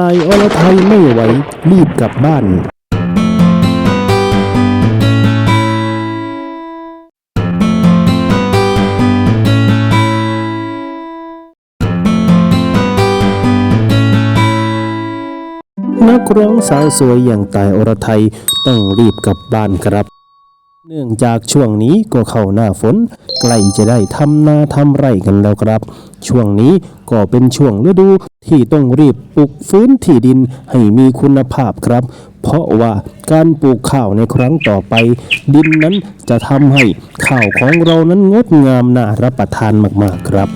ตายอรไทยไม่ไหว รีบกลับบ้าน นักร้องสาวสวยอย่างตายอรไทยต้องรีบกลับบ้านครับ เนื่องจากช่วงนี้ก็เข้าหน้าฝน ใกล้จะได้ทำนาทำไร่กันแล้วครับ ช่วงนี้ ก็เป็นช่วงฤดูที่ต้องรีบปลูกฟื้นที่ดินให้มีคุณภาพครับ เพราะว่าการปลูกข้าวในครั้งต่อไป ดินนั้นจะทำให้ข้าวของเรานั้นงดงามน่ารับประทานมากๆครับ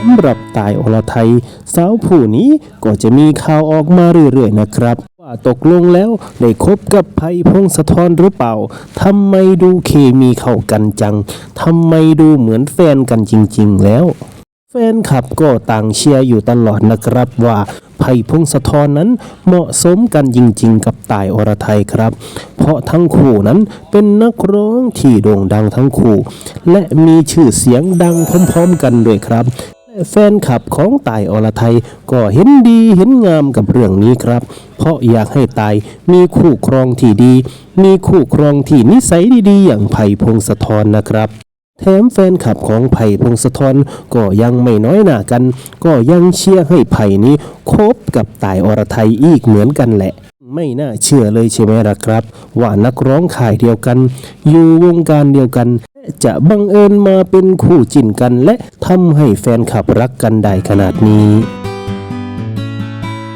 สำหรับตายอรไทย สาวผู้นี้ก็จะมีข่าวออกมาเรื่อยๆนะครับ ว่าตกลงแล้วได้คบกับไพพงศธรหรือเปล่าทำไมดูเคมีเข้ากันจังทำไมดูเหมือนแฟนกันจริง ๆ แล้ว แฟนคลับก็ต่างเชียร์อยู่ตลอดนะครับว่าไผ่พงศธรนั้นเหมาะสมกันจริงๆ กับตายอรไทยครับ เพราะทั้งคู่นั้นเป็นนักร้องที่โด่งดังทั้งคู่ และมีชื่อเสียงดังพร้อมๆ กันด้วยครับ แฟนคลับของตายอรไทย ก็เห็นดีเห็นงามกับเรื่องนี้ครับ เพราะอยากให้ตายมีคู่ครองที่ดี มีคู่ครองที่นิสัยดีๆ อย่างไผ่พงศธรนะครับแถมแฟนคลับของไผ่พงศธรก็ยังไม่น้อยหน้ากัน ก็ยังเชียร์ให้ไผ่นี้คบกับตายอรไทยอีกเหมือนกันแหละ ไม่น่าเชื่อเลยใช่ไหมล่ะครับ ว่านักร้องข่ายเดียวกัน อยู่วงการเดียวกัน จะบังเอิญมาเป็นคู่จิ้นกันและทำให้แฟนคลับรักกันได้ขนาดนี้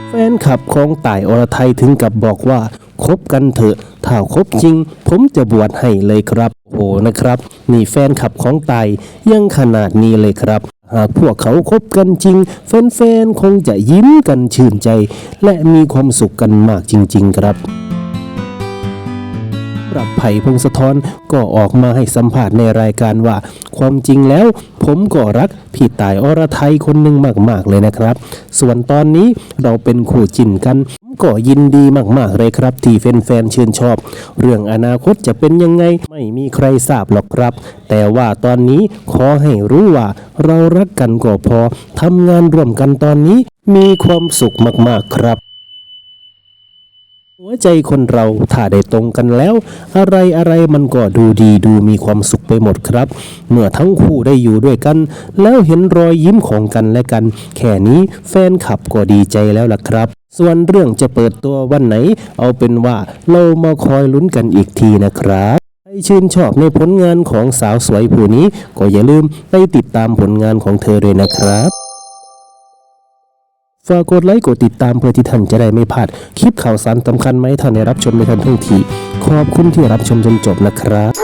แฟนคลับของต่ายอรไทยถึงกับบอกว่าคบกันเถอะถ้าคบจริง ผมจะบวชให้เลยครับ โอ้นะครับ นี่แฟนคลับของต่ายยังขนาดนี้เลยครับ หากพวกเขาคบกันจริง แฟนๆคงจะยิ้มกันชื่นใจ และมีความสุขกันมากจริง ๆ ครับ ปรับไผ่พงศธรก็ออกมาให้สัมภาษณ์ในรายการว่า ความจริงแล้วผมก็รักพี่ตายอรไทยคนหนึ่งมาก ๆ เลยนะครับ ส่วนตอนนี้เราเป็นคู่จิ้นกันก็ยินดีมาก ๆ เลยครับ ที่แฟนๆชื่นชอบ เรื่องอนาคตจะเป็นยังไงไม่มีใครทราบหรอกครับ แต่ว่าตอนนี้ขอให้รู้ว่า เรารักกันก็พอทำงานร่วมกันตอนนี้ มีความสุขมาก ๆ ครับ หัวใจคนเราถ้าได้ตรงกันแล้ว อะไรอะไรมันก็ดูดีดูมีความสุขไปหมดครับ เมื่อทั้งคู่ได้อยู่ด้วยกัน แล้วเห็นรอยยิ้มของกันและกัน แค่นี้แฟนคลับก็ดีใจแล้วล่ะครับ ส่วนเรื่องจะเปิดตัววันไหน เอาเป็นว่าเรามาคอยลุ้นกันอีกทีนะครับใครชื่นชอบในผลงานของสาวสวยผู้นี้ ก็อย่าลืมไปติดตามผลงานของเธอด้วยนะครับ ฝากกดไลค์กดติดตามเพื่อที่ท่านจะได้ไม่พลาด คลิปข่าวสารสำคัญไหมท่านได้รับชมในทันท่วงที ขอบคุณที่รับชมจนจบนะครับ